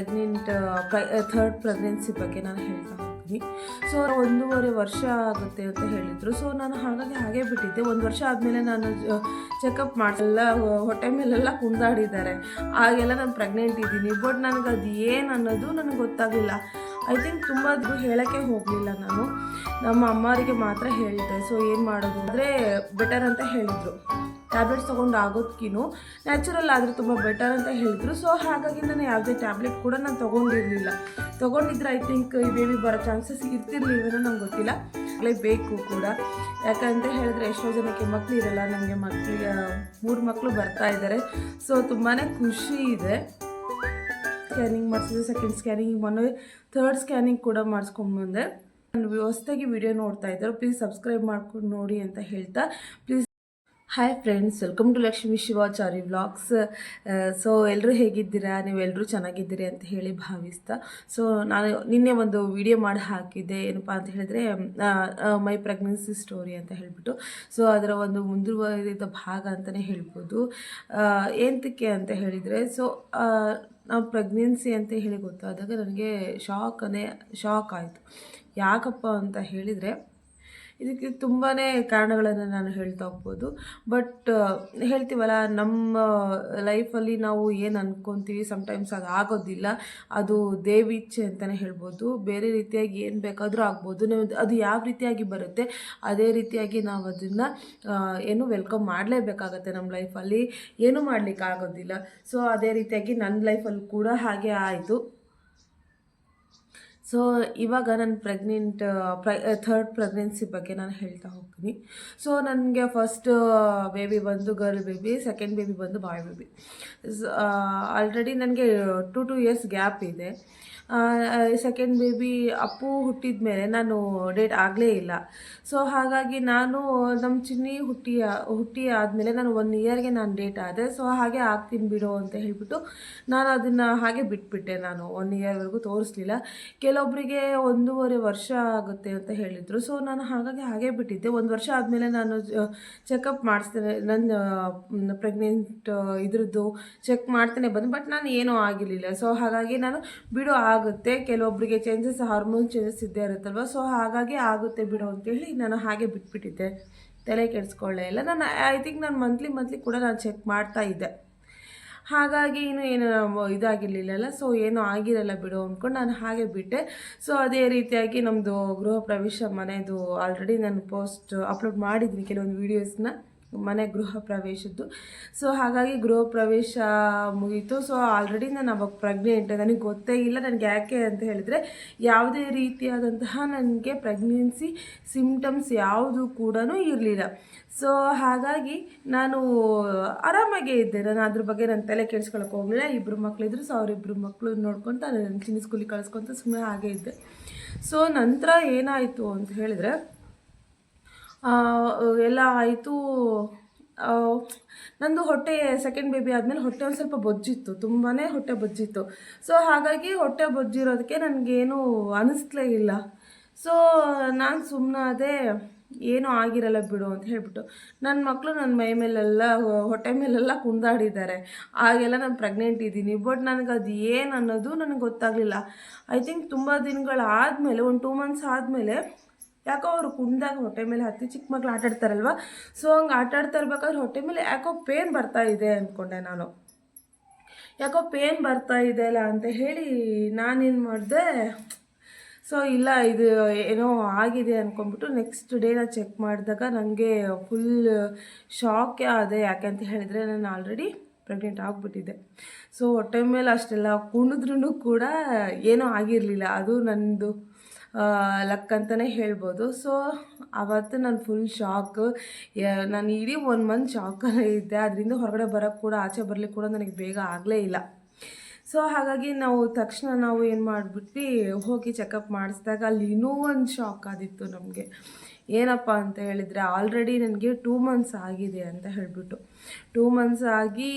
Pregnant third pregnancy ಬಗ್ಗೆ ನಾನು ಹೇಳ್ತಾ ಹೋಗ್ತೀನಿ. ಸೊ ಒಂದೂವರೆ ವರ್ಷ ಆಗುತ್ತೆ ಅಂತ ಹೇಳಿದರು. ಸೊ ನಾನು ಹಾಗಾಗಿ ಹಾಗೆ ಬಿಟ್ಟಿದ್ದೆ. ಒಂದು ವರ್ಷ ಆದಮೇಲೆ ನಾನು ಚೆಕಪ್ ಮಾಡಿಸಲ್ಲ ಹೊಟ್ಟೆ ಮೇಲೆಲ್ಲ ಕುಂದಾಡಿದ್ದಾರೆ. ಆಗೆಲ್ಲ ನಾನು ಪ್ರೆಗ್ನೆಂಟ್ ಇದ್ದೀನಿ. ಬಟ್ ನನಗೆ ಅದು ಏನು ಅನ್ನೋದು ನನಗೆ ಗೊತ್ತಾಗಲಿಲ್ಲ. ಐ ಥಿಂಕ್ ತುಂಬ ಅದು ಹೇಳೋಕ್ಕೆ ಹೋಗಲಿಲ್ಲ ನಾನು. ನಮ್ಮ ಅಮ್ಮರಿಗೆ ಮಾತ್ರ ಹೇಳಿದ್ದೆ ಸೊ ಏನು ಮಾಡೋದು ಅಂದರೆ ಬೆಟರ್ ಅಂತ ಹೇಳಿದರು. ಟ್ಯಾಬ್ಲೆಟ್ಸ್ ತೊಗೊಂಡು ಆಗೋದ್ಕಿನೂ ನ್ಯಾಚುರಲ್ ಆದರೆ ತುಂಬ ಬೆಟರ್ ಅಂತ ಹೇಳಿದ್ರು. ಸೊ ಹಾಗಾಗಿ ನಾನು ಯಾವುದೇ ಟ್ಯಾಬ್ಲೆಟ್ ಕೂಡ ನಾನು ತೊಗೊಂಡಿರಲಿಲ್ಲ. ತೊಗೊಂಡಿದ್ರೆ ಐ ಥಿಂಕ್ ಈ ಬೇಬಿ ಬರೋ ಚಾನ್ಸಸ್ ಇರ್ತಿರ್ಲಿಲ್ವೇನೋ ನಂಗೆ ಗೊತ್ತಿಲ್ಲ. ಬೇಕು ಕೂಡ. ಯಾಕಂತ ಹೇಳಿದ್ರೆ ಎಷ್ಟೋ ಜನಕ್ಕೆ ಮಕ್ಕಳು ಇರಲ್ಲ. ನನಗೆ ಮಕ್ಕಳಿಗೆ ಮೂರು ಮಕ್ಕಳು ಬರ್ತಾ ಇದ್ದಾರೆ ಸೊ ತುಂಬಾ ಖುಷಿ ಇದೆ. ಸ್ಕ್ಯಾನಿಂಗ್ ಮಾಡಿಸಿದೆ ಸೆಕೆಂಡ್ ಸ್ಕ್ಯಾನಿಂಗ್ ಮೊನ್ನೆ ಥರ್ಡ್ ಸ್ಕ್ಯಾನಿಂಗ್ ಕೂಡ ಮಾಡಿಸ್ಕೊಂಡ್ಬಂದೆ ನಾನು ವ್ಯವಸ್ಥೆಗೆ ವಿಡಿಯೋ ನೋಡ್ತಾ ಇದ್ದಾರೆ ಪ್ಲೀಸ್ ಸಬ್ಸ್ಕ್ರೈಬ್ ಮಾಡ್ಕೊಂಡು ನೋಡಿ ಅಂತ ಹೇಳ್ತಾ. Please hi friends welcome to Lakshmi Shivachari vlogs so ಎಲ್ಲರೂ ಹೇಗಿದ್ದೀರಾ? ನೀವೆಲ್ಲರೂ ಚೆನ್ನಾಗಿದ್ದೀರಿ ಅಂತ ಹೇಳಿ ಭಾವಿಸ್ತಾ. ಸೊ ನಾನು ನಿನ್ನೆ ಒಂದು ವಿಡಿಯೋ ಮಾಡಿ ಹಾಕಿದ್ದೆ. ಏನಪ್ಪ ಅಂತ ಹೇಳಿದ್ರೆ ಮೈ ಪ್ರೆಗ್ನೆನ್ಸಿ ಸ್ಟೋರಿ ಅಂತ ಹೇಳಿಬಿಟ್ಟು. ಸೊ ಅದರ ಒಂದು ಮುಂದುವರಿದ ಭಾಗ ಅಂತಲೇ ಹೇಳ್ಬೋದು. ಏಂತಕ್ಕೆ ಅಂತ ಹೇಳಿದರೆ ಸೊ ನಾವು ಪ್ರೆಗ್ನೆನ್ಸಿ ಅಂತ ಹೇಳಿ ಗೊತ್ತಾದಾಗ ನನಗೆ ಶಾಕನೇ ಶಾಕ್ ಆಯಿತು. ಯಾಕಪ್ಪ ಅಂತ ಹೇಳಿದರೆ ಇದಕ್ಕೆ ತುಂಬಾ ಕಾರಣಗಳನ್ನು ನಾನು ಹೇಳ್ತಾ ಹೋಗ್ಬೋದು. ಬಟ್ ಹೇಳ್ತೀವಲ್ಲ, ನಮ್ಮ ಲೈಫಲ್ಲಿ ನಾವು ಏನು ಅಂದ್ಕೊತೀವಿ ಸಮ್ಟೈಮ್ಸ್ ಅದು ಆಗೋದಿಲ್ಲ. ಅದು ದೇವಿಚ್ಛೆ ಅಂತಲೇ ಹೇಳ್ಬೋದು. ಬೇರೆ ರೀತಿಯಾಗಿ ಏನು ಬೇಕಾದರೂ ಆಗ್ಬೋದು. ಅದು ಯಾವ ರೀತಿಯಾಗಿ ಬರುತ್ತೆ, ಅದೇ ರೀತಿಯಾಗಿ ನಾವು ಅದನ್ನು ಏನು ವೆಲ್ಕಮ್ ಮಾಡಲೇಬೇಕಾಗತ್ತೆ ನಮ್ಮ ಲೈಫಲ್ಲಿ ಏನೂ ಮಾಡಲಿಕ್ಕೆ ಆಗೋದಿಲ್ಲ ಸೊ ಅದೇ ರೀತಿಯಾಗಿ ನನ್ನ ಲೈಫಲ್ಲಿ ಕೂಡ ಹಾಗೆ ಆಯಿತು. ಸೊ ಇವಾಗ ನನ್ನ ಪ್ರೆಗ್ನೆಂಟ್ ಪ್ರ ಥರ್ಡ್ ಪ್ರೆಗ್ನೆನ್ಸಿ ಬಗ್ಗೆ ನಾನು ಹೇಳ್ತಾ ಹೋಗ್ತೀನಿ. ಸೊ ನನಗೆ ಫಸ್ಟ್ ಬೇಬಿ ಬಂದು ಗರ್ಲ್ ಬೇಬಿ ಸೆಕೆಂಡ್ ಬೇಬಿ ಬಂದು ಬಾಯ್ ಬೇಬಿ ಆಲ್ರೆಡಿ ನನಗೆ ಟು ಟು ಇಯರ್ಸ್ ಗ್ಯಾಪ್ ಇದೆ. ಸೆಕೆಂಡ್ ಬೇಬಿ ಅಪ್ಪು ಹುಟ್ಟಿದ ಮೇಲೆ ನಾನು ಡೇಟ್ ಆಗಲೇ ಇಲ್ಲ. ಸೊ ಹಾಗಾಗಿ ನಾನು ನಮ್ಮ ಚಿನ್ನಿ ಹುಟ್ಟಿ ಹುಟ್ಟಿ ಆದಮೇಲೆ ನಾನು ಒನ್ ಇಯರ್ಗೆ ನಾನು ಡೇಟ್ ಆದೆ. ಸೊ ಹಾಗೆ ಆಗ್ತೀನಿ ಬಿಡು ಅಂತ ಹೇಳಿಬಿಟ್ಟು ನಾನು ಅದನ್ನು ಹಾಗೆ ಬಿಟ್ಬಿಟ್ಟೆ ನಾನು. ಒನ್ ಇಯರ್ವರೆಗೂ ತೋರಿಸ್ಲಿಲ್ಲ. ಕೆಲವೊಬ್ಬರಿಗೆ ಒಂದೂವರೆ ವರ್ಷ ಆಗುತ್ತೆ ಅಂತ ಹೇಳಿದರು. ಸೊ ನಾನು ಹಾಗಾಗಿ ಹಾಗೆ ಬಿಟ್ಟಿದ್ದೆ. ಒಂದು ವರ್ಷ ಆದಮೇಲೆ ನಾನು ಚೆಕಪ್ ಮಾಡಿಸ್ತೇನೆ. ನನ್ನ ಪ್ರೆಗ್ನೆಂಟ್ ಇದ್ರದ್ದು ಚೆಕ್ ಮಾಡ್ತೇನೆ ಬಂದು ಬಟ್ ನಾನು ಏನೂ ಆಗಿರಲಿಲ್ಲ. ಸೊ ಹಾಗಾಗಿ ನಾನು, ಬಿಡು, ಆಗುತ್ತೆ. ಕೆಲವೊಬ್ಬರಿಗೆ ಚೇಂಜಸ್ ಹಾರ್ಮೋನ್ ಚೇಂಜಸ್ ಇದ್ದೇ ಇರುತ್ತಲ್ವ? ಸೊ ಹಾಗಾಗಿ ಆಗುತ್ತೆ ಬಿಡು ಅಂತೇಳಿ ನಾನು ಹಾಗೆ ಬಿಟ್ಬಿಟ್ಟಿದ್ದೆ. ತಲೆ ಕೆಡಿಸ್ಕೊಳ್ಳೇ ಇಲ್ಲ. ನಾನು ಐ ಥಿಂಕ್ ನಾನು ಮಂತ್ಲಿ ಮಂತ್ಲಿ ಕೂಡ ನಾನು ಚೆಕ್ ಮಾಡ್ತಾ ಇದ್ದೆ. ಹಾಗಾಗಿ ಏನು ಏನು ಇದಾಗಿರಲಿಲ್ಲಲ್ಲ, ಸೊ ಏನೂ ಆಗಿರಲ್ಲ ಬಿಡು ಅಂದ್ಕೊಂಡು ನಾನು ಹಾಗೆ ಬಿಟ್ಟೆ. ಸೊ ಅದೇ ರೀತಿಯಾಗಿ ನಮ್ಮದು ಗೃಹ ಪ್ರವೇಶ ಮನೆಯದು ಆಲ್ರೆಡಿ ನಾನು ಪೋಸ್ಟ್ ಅಪ್ಲೋಡ್ ಮಾಡಿದ್ದೀನಿ ಕೆಲವೊಂದು ವೀಡಿಯೋಸ್ನ ಮನೆ ಗೃಹ ಪ್ರವೇಶದ್ದು. ಸೊ ಹಾಗಾಗಿ ಗೃಹ ಪ್ರವೇಶ ಮುಗೀತು. ಸೊ ಆಲ್ರೆಡಿ ನಾನು ಅವಾಗ ಪ್ರೆಗ್ನೆಂಟ್ ನನಗೆ ಗೊತ್ತೇ ಇಲ್ಲ ನನಗೆ ಯಾಕೆ ಅಂತ ಹೇಳಿದರೆ, ಯಾವುದೇ ರೀತಿಯಾದಂತಹ ನನಗೆ ಪ್ರೆಗ್ನೆನ್ಸಿ ಸಿಮ್ಟಮ್ಸ್ ಯಾವುದು ಕೂಡ ಇರಲಿಲ್ಲ. ಸೊ ಹಾಗಾಗಿ ನಾನು ಆರಾಮಾಗೇ ಇದ್ದೆ. ನಾನು ಅದ್ರ ಬಗ್ಗೆ ನನ್ನ ತಲೆ ಕೆಡಿಸ್ಕೊಳಕ್ಕೆ ಹೋಗಲಿಲ್ಲ. ಇಬ್ಬರು ಮಕ್ಕಳಿದ್ರು ಸೊ ಅವರಿಬ್ಬರು ಮಕ್ಕಳು ನೋಡ್ಕೊತ, ನಾನು ಚಿನ್ನ ಸ್ಕೂಲಿಗೆ ಕಳಿಸ್ಕೊತ ಸುಮ್ಮನೆ ಹಾಗೆ ಇದ್ದೆ. ಸೊ ನಂತರ ಏನಾಯಿತು ಅಂತ ಹೇಳಿದ್ರೆ ಎಲ್ಲ ಆಯಿತು. ನಂದು ಹೊಟ್ಟೆ ಸೆಕೆಂಡ್ ಬೇಬಿ ಆದಮೇಲೆ ಹೊಟ್ಟೆ ಒಂದು ಸ್ವಲ್ಪ ಬೊಜ್ಜಿತ್ತು ತುಂಬಾ ಹೊಟ್ಟೆ ಬೊಜ್ಜಿತ್ತು. ಸೊ ಹಾಗಾಗಿ ಹೊಟ್ಟೆ ಬೊಜ್ಜಿರೋದಕ್ಕೆ ನನಗೇನು ಅನಿಸ್ಲೇ ಇಲ್ಲ. ಸೊ ನಾನು ಸುಮ್ಮನಾದೆ ಏನೂ ಆಗಿರಲ್ಲ ಬಿಡು ಅಂತ ಹೇಳ್ಬಿಟ್ಟು ನನ್ನ ಮಕ್ಕಳು ನನ್ನ ಮೈ ಮೇಲೆಲ್ಲ, ಹೊಟ್ಟೆ ಮೇಲೆಲ್ಲ ಕುಂದಾಡಿದ್ದಾರೆ. ಆಗೆಲ್ಲ ನಾನು ಪ್ರೆಗ್ನೆಂಟ್ ಇದ್ದೀನಿ ಬಟ್ ನನಗೆ ಅದು ಏನು ಅನ್ನೋದು ನನಗೆ ಗೊತ್ತಾಗಲಿಲ್ಲ. ಐ ಥಿಂಕ್ ತುಂಬ ದಿನಗಳಾದಮೇಲೆ, ಒಂದು ಟೂ ಮಂತ್ಸ್ ಆದಮೇಲೆ ಯಾಕೋ ಅವರು ಕುಂದಾಗ ಹೊಟ್ಟೆ ಮೇಲೆ ಹತ್ತಿ ಚಿಕ್ಕ ಮಕ್ಳು ಆಟಾಡ್ತಾರಲ್ವ ಸೊ ಹಂಗೆ ಆಟಾಡ್ತಾ ಇರ್ಬೇಕಾದ್ರೆ ಹೊಟ್ಟೆ ಮೇಲೆ ಯಾಕೋ ಪೇನ್ ಬರ್ತಾ ಇದೆ ಅಂದ್ಕೊಂಡೆ ನಾನು. ಯಾಕೋ ಪೇನ್ ಬರ್ತಾ ಇದೆ ಅಲ್ಲ ಅಂತ ಹೇಳಿ ನಾನೇನು ಮಾಡಿದೆ? ಸೊ ಇಲ್ಲ, ಇದು ಏನೋ ಆಗಿದೆ ಅಂದ್ಕೊಂಡ್ಬಿಟ್ಟು ನೆಕ್ಸ್ಟ್ ಡೇ ನಾನು ಚೆಕ್ ಮಾಡಿದಾಗ ನನಗೆ ಫುಲ್ ಶಾಕೇ ಯಾಕೆ ಅಂತ ಹೇಳಿದರೆ ನಾನು ಆಲ್ರೆಡಿ ಪ್ರೆಗ್ನೆಂಟ್ ಆಗಿಬಿಟ್ಟಿದ್ದೆ. ಸೊ ಹೊಟ್ಟೆ ಮೇಲೆ ಅಷ್ಟೆಲ್ಲ ಕುಣಿದ್ರೂ ಕೂಡ ಏನೂ ಆಗಿರಲಿಲ್ಲ. ಅದು ನನ್ನದು ಲಕ್ ಅಂತಲೇ ಹೇಳ್ಬೋದು. ಸೊ ಆವತ್ತು ನಾನು ಫುಲ್ ಶಾಕ್ ನಾನು ಇಡೀ ಒನ್ ಮಂತ್ ಶಾಕಲ್ಲೇ ಇದ್ದೆ. ಅದರಿಂದ ಹೊರಗಡೆ ಬರೋಕ್ಕೆ ಕೂಡ, ಆಚೆ ಬರಲಿಕ್ಕೆ ಕೂಡ ನನಗೆ ಬೇಗ ಆಗಲೇ ಇಲ್ಲ. ಸೊ ಹಾಗಾಗಿ ನಾವು ತಕ್ಷಣ ನಾವು ಏನು ಮಾಡಿಬಿಟ್ವಿ, ಹೋಗಿ ಚೆಕಪ್ ಮಾಡಿಸಿದಾಗ ಅಲ್ಲಿ ಇನ್ನೂ ಒಂದು ಶಾಕ್ ಆದಿತ್ತು ನಮಗೆ. ಏನಪ್ಪ ಅಂತ ಹೇಳಿದರೆ ಆಲ್ರೆಡಿ ನನಗೆ ಟೂ ಮಂತ್ಸ್ ಆಗಿದೆ ಅಂತ ಹೇಳಿಬಿಟ್ಟು. ಟೂ ಮಂತ್ಸ್ ಆಗಿ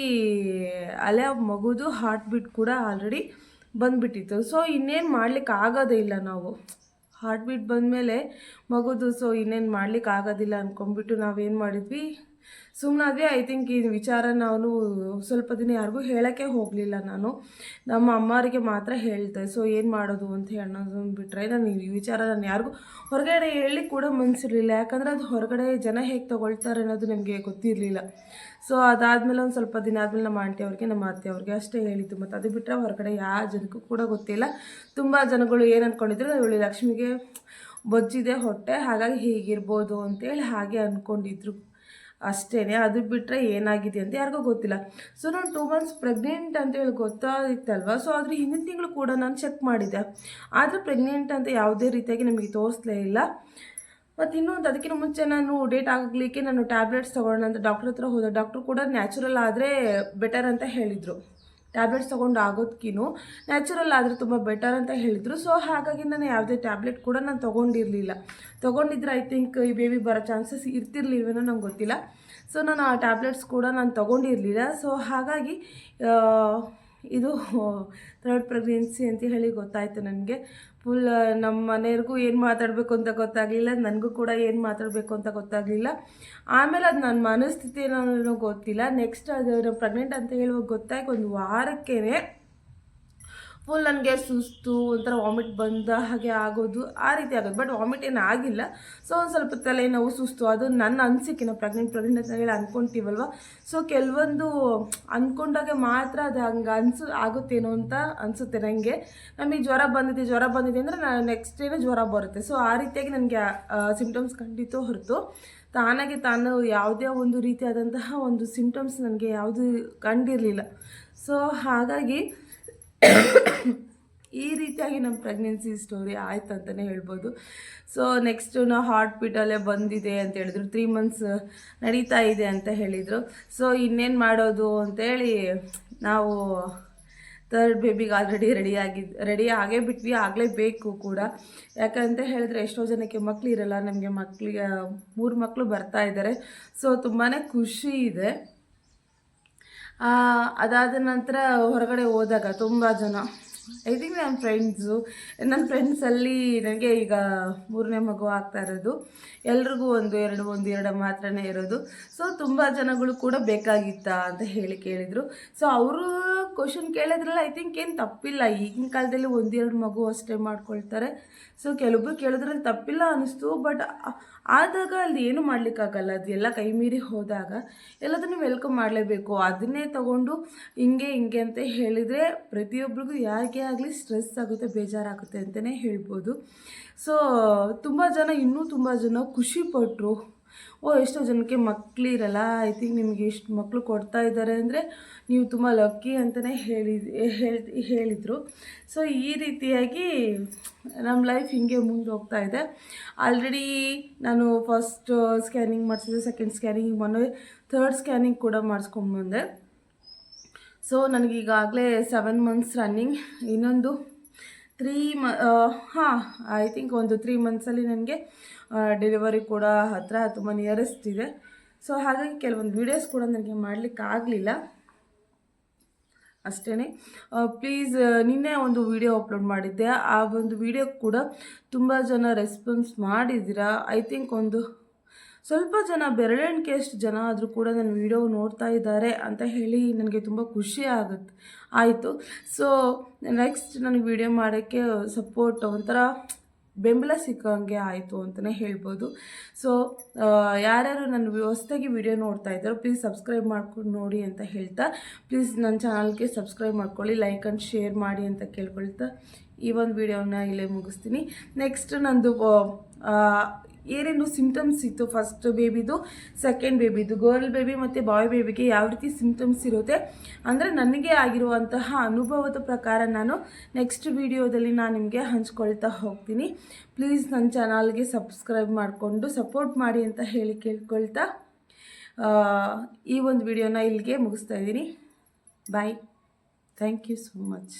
ಅಲ್ಲೇ ಮಗುದು ಹಾರ್ಟ್ ಬೀಟ್ ಕೂಡ ಆಲ್ರೆಡಿ ಬಂದುಬಿಟ್ಟಿತ್ತು. ಸೊ ಇನ್ನೇನು ಮಾಡ್ಲಿಕ್ಕೆ ಆಗೋದೇ ಇಲ್ಲ ನಾವು. ಹಾರ್ಟ್ ಬೀಟ್ ಬಂದಮೇಲೆ ಮಗುದು ಸೊ ಇನ್ನೇನು ಮಾಡ್ಲಿಕ್ಕೆ ಆಗೋದಿಲ್ಲ ಅಂದ್ಕೊಂಡ್ಬಿಟ್ಟು ನಾವೇನು ಮಾಡಿದ್ವಿ? ಸುಮ್ಮನಾದ್ವಿ ಐ ಥಿಂಕ್ ಈ ವಿಚಾರ ನಾನು ಸ್ವಲ್ಪ ದಿನ ಯಾರಿಗೂ ಹೇಳೋಕ್ಕೆ ಹೋಗಲಿಲ್ಲ ನಾನು. ನಮ್ಮ ಅಮ್ಮರಿಗೆ ಮಾತ್ರ ಹೇಳ್ತೆ ಸೊ, ಏನು ಮಾಡೋದು? ಅಂತ ಹೇಳೋದು ಬಿಟ್ಟರೆ ನಾನು ಈ ವಿಚಾರ ನಾನು ಯಾರಿಗೂ ಹೊರಗಡೆ ಹೇಳಿ ಕೂಡ ಮನಸ್ಸಿರಲಿಲ್ಲ ಯಾಕಂದರೆ ಅದು ಹೊರಗಡೆ ಜನ ಹೇಗೆ ತೊಗೊಳ್ತಾರೆ ಅನ್ನೋದು ನಮಗೆ ಗೊತ್ತಿರಲಿಲ್ಲ. ಸೊ, ಅದಾದಮೇಲೆ ಒಂದು ಸ್ವಲ್ಪ ದಿನ ಆದಮೇಲೆ ನಮ್ಮ ಆಂಟಿ ಅವ್ರಿಗೆ, ನಮ್ಮ ಅತ್ತೆ ಅವ್ರಿಗೆ ಅಷ್ಟೇ ಹೇಳಿದ್ದು. ಮತ್ತು ಅದು ಬಿಟ್ಟರೆ ಹೊರಗಡೆ ಯಾವ ಜನಕ್ಕೂ ಕೂಡ ಗೊತ್ತಿಲ್ಲ. ತುಂಬ ಜನಗಳು ಏನು ಅಂದ್ಕೊಂಡಿದ್ರು ಇವಳು ಲಕ್ಷ್ಮಿಗೆ ಬೊಜ್ಜಿದೆ ಹೊಟ್ಟೆ, ಹಾಗಾಗಿ ಹೀಗಿರ್ಬೋದು ಅಂತೇಳಿ ಹಾಗೆ ಅಂದ್ಕೊಂಡಿದ್ರು ಅಷ್ಟೇ ಅದು ಬಿಟ್ಟರೆ ಏನಾಗಿದೆ ಅಂತ ಯಾರಿಗೂ ಗೊತ್ತಿಲ್ಲ. ಸೊ ನಾನು ಟೂ ಮಂತ್ಸ್ ಪ್ರೆಗ್ನೆಂಟ್ ಅಂತೇಳಿ ಗೊತ್ತಾಗಿತ್ತಲ್ವ ಸೊ ಆದರೆ ಹಿಂದಿನ ತಿಂಗಳು ಕೂಡ ನಾನು ಚೆಕ್ ಮಾಡಿದ್ದೆ. ಆದರೆ ಪ್ರೆಗ್ನೆಂಟ್ ಅಂತ ಯಾವುದೇ ರೀತಿಯಾಗಿ ನಮಗೆ ತೋರಿಸ್ಲೇ ಇಲ್ಲ. ಮತ್ತು ಇನ್ನೊಂದು, ಅದಕ್ಕಿಂತ ಮುಂಚೆ ನಾನು ಡೇಟ್ ಆಗಲಿಕ್ಕೆ ನಾನು ಟ್ಯಾಬ್ಲೆಟ್ಸ್ ತೊಗೊಳ್ಳೋಣ ಅಂತ ಡಾಕ್ಟ್ರ್ ಹತ್ರ ಹೋದೆ. ಡಾಕ್ಟ್ರು ಕೂಡ ನ್ಯಾಚುರಲ್ ಆದರೆ ಬೆಟರ್ ಅಂತ ಹೇಳಿದರು. ಟ್ಯಾಬ್ಲೆಟ್ಸ್ ತೊಗೊಂಡು ಆಗೋದ್ಕಿನೂ ನ್ಯಾಚುರಲ್ ಆದರೆ ತುಂಬ ಬೆಟರ್ ಅಂತ ಹೇಳಿದ್ರು. ಸೊ ಹಾಗಾಗಿ ನಾನು ಯಾವುದೇ ಟ್ಯಾಬ್ಲೆಟ್ ಕೂಡ ನಾನು ತೊಗೊಂಡಿರಲಿಲ್ಲ. ತೊಗೊಂಡಿದ್ರೆ ಐ ಥಿಂಕ್ ಈ ಬೇಬಿ ಬರೋ ಚಾನ್ಸಸ್ ಇರ್ತಿರ್ಲಿಲ್ವೇನೋ ನಂಗೆ ಗೊತ್ತಿಲ್ಲ. ಸೊ ನಾನು ಆ ಟ್ಯಾಬ್ಲೆಟ್ಸ್ ಕೂಡ ನಾನು ತೊಗೊಂಡಿರಲಿಲ್ಲ. ಸೊ ಹಾಗಾಗಿ ಇದು ಥರ್ಡ್ ಪ್ರೆಗ್ನೆನ್ಸಿ ಅಂತ ಹೇಳಿ ಗೊತ್ತಾಯಿತು ನನಗೆ. ಫುಲ್ ನಮ್ಮ ಮನೆಯವ್ರಿಗೂ ಏನು ಮಾತಾಡಬೇಕು ಅಂತ ಗೊತ್ತಾಗಲಿಲ್ಲ, ನನಗೂ ಕೂಡ ಏನು ಮಾತಾಡಬೇಕು ಅಂತ ಗೊತ್ತಾಗಲಿಲ್ಲ. ಆಮೇಲೆ ಅದು ನನ್ನ ಮನಸ್ಥಿತಿ ಏನೋ ಗೊತ್ತಿಲ್ಲ. ನೆಕ್ಸ್ಟ್ ಅದು ಪ್ರೆಗ್ನೆಂಟ್ ಅಂತ ಹೇಳುವಾಗ ಗೊತ್ತಾಗಿ ಒಂದು ವಾರಕ್ಕೇ ಫುಲ್ ನನಗೆ ಸುಸ್ತು, ಒಂಥರ ವಾಮಿಟ್ ಬಂದ ಹಾಗೆ ಆಗೋದು, ಆ ರೀತಿ ಆಗೋದು. ಬಟ್ ವಾಮಿಟ್ ಏನು ಆಗಿಲ್ಲ. ಸೊ ಒಂದು ಸ್ವಲ್ಪ ತಲೆನೋವು ಸುಸ್ತು, ಅದು ನನ್ನ ಅನಿಸಿಕೆ. ನಾವು ಪ್ರೆಗ್ನೆಂಟ್ ಪ್ರೆಗ್ನೆಂಟ್ ಹೇಳಿ ಅಂದ್ಕೊತೀವಲ್ವ ಸೊ ಕೆಲವೊಂದು ಅಂದ್ಕೊಂಡಾಗೆ ಮಾತ್ರ ಅದು ಹಂಗೆ ಅನ್ಸು, ಆಗುತ್ತೇನೋ ಅಂತ ಅನಿಸುತ್ತೆ ನನಗೆ ನಮಗೆ ಜ್ವರ ಬಂದಿದೆ ಜ್ವರ ಬಂದಿದೆ ಅಂದರೆ ನಾನು ನೆಕ್ಸ್ಟ್ ಡೇನೇ ಜ್ವರ ಬರುತ್ತೆ. ಸೊ ಆ ರೀತಿಯಾಗಿ ನನಗೆ ಸಿಮ್ಟಮ್ಸ್ ಖಂಡಿತ ಹೊರತು. ತಾನಾಗೆ ತಾನು ಯಾವುದೇ ಒಂದು ರೀತಿಯಾದಂತಹ ಒಂದು ಸಿಮ್ಟಮ್ಸ್ ನನಗೆ ಯಾವುದು ಕಂಡಿರಲಿಲ್ಲ. ಸೊ ಹಾಗಾಗಿ ಈ ರೀತಿಯಾಗಿ ನಮ್ಮ ಪ್ರೆಗ್ನೆನ್ಸಿ ಸ್ಟೋರಿ ಆಯ್ತು ಅಂತಲೇ ಹೇಳ್ಬೋದು. ಸೊ ನೆಕ್ಸ್ಟು ನಾವು ಹಾರ್ಟ್ ಬೀಟಲ್ಲೇ ಬಂದಿದೆ ಅಂತ ಹೇಳಿದ್ರು. ತ್ರೀ ಮಂತ್ಸ್ ನಡೀತಾ ಇದೆ ಅಂತ ಹೇಳಿದರು. ಸೊ ಇನ್ನೇನು ಮಾಡೋದು ಅಂತೇಳಿ ನಾವು ಥರ್ಡ್ ಬೇಬಿಗೆ ಆಲ್ರೆಡಿ ರೆಡಿ ಆಗಿದ್ದು ರೆಡಿ ಆಗೇ ಬಿಟ್ವಿ. ಆಗಲೇಬೇಕು ಕೂಡ. ಯಾಕಂತ ಹೇಳಿದ್ರೆ ಎಷ್ಟೋ ಜನಕ್ಕೆ ಮಕ್ಕಳು ಇರಲ್ಲ. ನಮಗೆ ಮಕ್ಕಳಿಗೆ ಮೂರು ಮಕ್ಕಳು ಬರ್ತಾ ಇದ್ದಾರೆ ಸೊ ತುಂಬಾ ಖುಷಿ ಇದೆ. ಅದಾದ ನಂತರ ಹೊರಗಡೆ ಹೋದಾಗ ತುಂಬ ಜನ. ಐ ಥಿಂಕ್ ನನ್ನ ಫ್ರೆಂಡ್ಸು ನನ್ನ ಫ್ರೆಂಡ್ಸಲ್ಲಿ ನನಗೆ ಈಗ ಮೂರನೇ ಮಗು ಆಗ್ತಾ ಇರೋದು. ಎಲ್ರಿಗೂ ಒಂದು ಎರಡು ಒಂದು, ಎರಡು ಮಾತ್ರನೇ ಇರೋದು. ಸೊ ತುಂಬ ಜನಗಳು ಕೂಡ ಬೇಕಾಗಿತ್ತಾ ಅಂತ ಹೇಳಿ ಕೇಳಿದರು. ಸೊ ಅವರು ಕ್ವಶನ್ ಕೇಳಿದ್ರಲ್ಲ ಐ ಥಿಂಕ್ ಏನು ತಪ್ಪಿಲ್ಲ. ಈಗಿನ ಕಾಲದಲ್ಲಿ ಒಂದೆರಡು ಮಗು ಅಷ್ಟೇ ಮಾಡ್ಕೊಳ್ತಾರೆ. ಸೊ ಕೆಲವೊಬ್ರು ಕೇಳಿದ್ರಲ್ಲಿ ತಪ್ಪಿಲ್ಲ ಅನ್ನಿಸ್ತು ಬಟ್ ಆದಾಗ ಅಲ್ಲಿ ಏನು ಮಾಡಲಿಕ್ಕಾಗಲ್ಲ. ಅದು ಎಲ್ಲ ಕೈ ಮೀರಿ ಹೋದಾಗ ಎಲ್ಲದನ್ನು ವೆಲ್ಕಮ್ ಮಾಡಲೇಬೇಕು. ಅದನ್ನೇ ತಗೊಂಡು ಹಿಂಗೆ ಹಿಂಗೆ ಅಂತ ಹೇಳಿದರೆ ಪ್ರತಿಯೊಬ್ಬರಿಗೂ ಯಾರಿಗೆ ಆಗಲಿ ಸ್ಟ್ರೆಸ್ ಆಗುತ್ತೆ, ಬೇಜಾರಾಗುತ್ತೆ ಅಂತಲೇ ಹೇಳ್ಬೋದು. ಸೊ ತುಂಬ ಜನ, ಇನ್ನೂ ತುಂಬ ಜನ ಖುಷಿಪಟ್ಟರು ಓ, ಎಷ್ಟೋ ಜನಕ್ಕೆ ಮಕ್ಕಳಿರಲ್ಲ ಐ ಥಿಂಕ್ ನಿಮಗೆ ಇಷ್ಟು ಮಕ್ಕಳು ಕೊಡ್ತಾ ಇದ್ದಾರೆ ಅಂದರೆ ನೀವು ತುಂಬ ಲಕ್ಕಿ ಅಂತಲೇ ಹೇಳಿ ಹೇಳಿ, ಹೇಳಿದರು. ಸೊ ಈ ರೀತಿಯಾಗಿ ನಮ್ಮ ಲೈಫ್ ಹಿಂಗೆ ಮುಂದೆ ಹೋಗ್ತಾ ಇದೆ. ಆಲ್ರೆಡಿ ನಾನು ಫಸ್ಟ್ ಸ್ಕ್ಯಾನಿಂಗ್ ಮಾಡಿಸಿದೆ ಸೆಕೆಂಡ್ ಸ್ಕ್ಯಾನಿಂಗ್ ಮೊನ್ನೆ ಥರ್ಡ್ ಸ್ಕ್ಯಾನಿಂಗ್ ಕೂಡ ಮಾಡಿಸ್ಕೊಂಡ್ಬಂದೆ ಸೊ ನನಗೀಗಾಗಲೇ ಸೆವೆನ್ ಮಂತ್ಸ್ ರನ್ನಿಂಗ್ ಇನ್ನೊಂದು ತ್ರೀ ಮ ಹಾಂ ಐ ಥಿಂಕ್ ಒಂದು ತ್ರೀ ಮಂತ್ಸಲ್ಲಿ ನನಗೆ ಡೆಲಿವರಿ ಕೂಡ ಹತ್ತಿರ ತುಂಬ ನಿಯರೆಸ್ಟ್ ಇದೆ. ಸೊ ಹಾಗಾಗಿ ಕೆಲವೊಂದು ವೀಡಿಯೋಸ್ ಕೂಡ ನನಗೆ ಮಾಡಲಿಕ್ಕಾಗಲಿಲ್ಲ ಅಷ್ಟೇ ಪ್ಲೀಸ್ ನಿನ್ನೆ ಒಂದು ವಿಡಿಯೋ ಅಪ್ಲೋಡ್ ಮಾಡಿದ್ದೆ. ಆ ಒಂದು ವಿಡಿಯೋ ಕೂಡ ತುಂಬ ಜನ ರೆಸ್ಪಾನ್ಸ್ ಮಾಡಿದ್ದೀರಾ? ಐ ಥಿಂಕ್ ಒಂದು ಸ್ವಲ್ಪ ಜನ ಬೆರಳೆಣಿಕೆಯಷ್ಟು ಜನ ಆದರೂ ಕೂಡ ನನ್ನ ವಿಡಿಯೋ ನೋಡ್ತಾ ಇದ್ದಾರೆ ಅಂತ ಹೇಳಿ ನನಗೆ ತುಂಬ ಖುಷಿ ಆಗುತ್ತೆ. ಆಯಿತು. ಸೊ ನೆಕ್ಸ್ಟ್ ನನಗೆ ವಿಡಿಯೋ ಮಾಡೋಕ್ಕೆ ಸಪೋರ್ಟ್ ಒಂಥರ ಬೆಂಬಲ ಸಿಕ್ಕಂಗೆ ಆಯಿತು ಅಂತಲೇ ಹೇಳ್ಬೋದು. ಸೊ ಯಾರ್ಯಾರು ನನ್ನ ಹೊಸ್ದಾಗಿ ವಿಡಿಯೋ ನೋಡ್ತಾ ಇದ್ದಾರೋ ಪ್ಲೀಸ್ ಸಬ್ಸ್ಕ್ರೈಬ್ ಮಾಡ್ಕೊಂಡು ನೋಡಿ ಅಂತ ಹೇಳ್ತಾ ಪ್ಲೀಸ್ ನನ್ನ ಚಾನಲ್ಗೆ ಸಬ್ಸ್ಕ್ರೈಬ್ ಮಾಡ್ಕೊಳ್ಳಿ ಲೈಕ್ ಆ್ಯಂಡ್ ಶೇರ್ ಮಾಡಿ ಅಂತ ಕೇಳ್ಕೊಳ್ತಾ ಈ ಒಂದು ವಿಡಿಯೋನ ಇಲ್ಲೇ ಮುಗಿಸ್ತೀನಿ. ನೆಕ್ಸ್ಟ್ ನಂದು ಏನೇನು ಸಿಂಟಮ್ಸ್ ಇತ್ತು? ಫಸ್ಟ್ ಬೇಬಿದು ಸೆಕೆಂಡ್ ಬೇಬಿದು ಗರ್ಲ್ ಬೇಬಿ ಮತ್ತು ಬಾಯ್ ಬೇಬಿಗೆ ಯಾವ ರೀತಿ ಸಿಂಟಮ್ಸ್ ಇರುತ್ತೆ? ಅಂದರೆ ನನಗೆ ಆಗಿರುವಂತಹ ಅನುಭವದ ಪ್ರಕಾರ ನಾನು ನೆಕ್ಸ್ಟ್ ವಿಡಿಯೋದಲ್ಲಿ ನಾನು ನಿಮಗೆ ಹಂಚ್ಕೊಳ್ತಾ ಹೋಗ್ತೀನಿ. ಪ್ಲೀಸ್ ನನ್ನ ಚಾನಲ್ಗೆ ಸಬ್ಸ್ಕ್ರೈಬ್ ಮಾಡಿಕೊಂಡು ಸಪೋರ್ಟ್ ಮಾಡಿ ಅಂತ ಹೇಳಿ ಕೇಳ್ಕೊಳ್ತಾ ಈ ಒಂದು ವಿಡಿಯೋನ ಇಲ್ಲಿಗೆ ಮುಗಿಸ್ತಾ ಇದ್ದೀನಿ. Bye thank you so much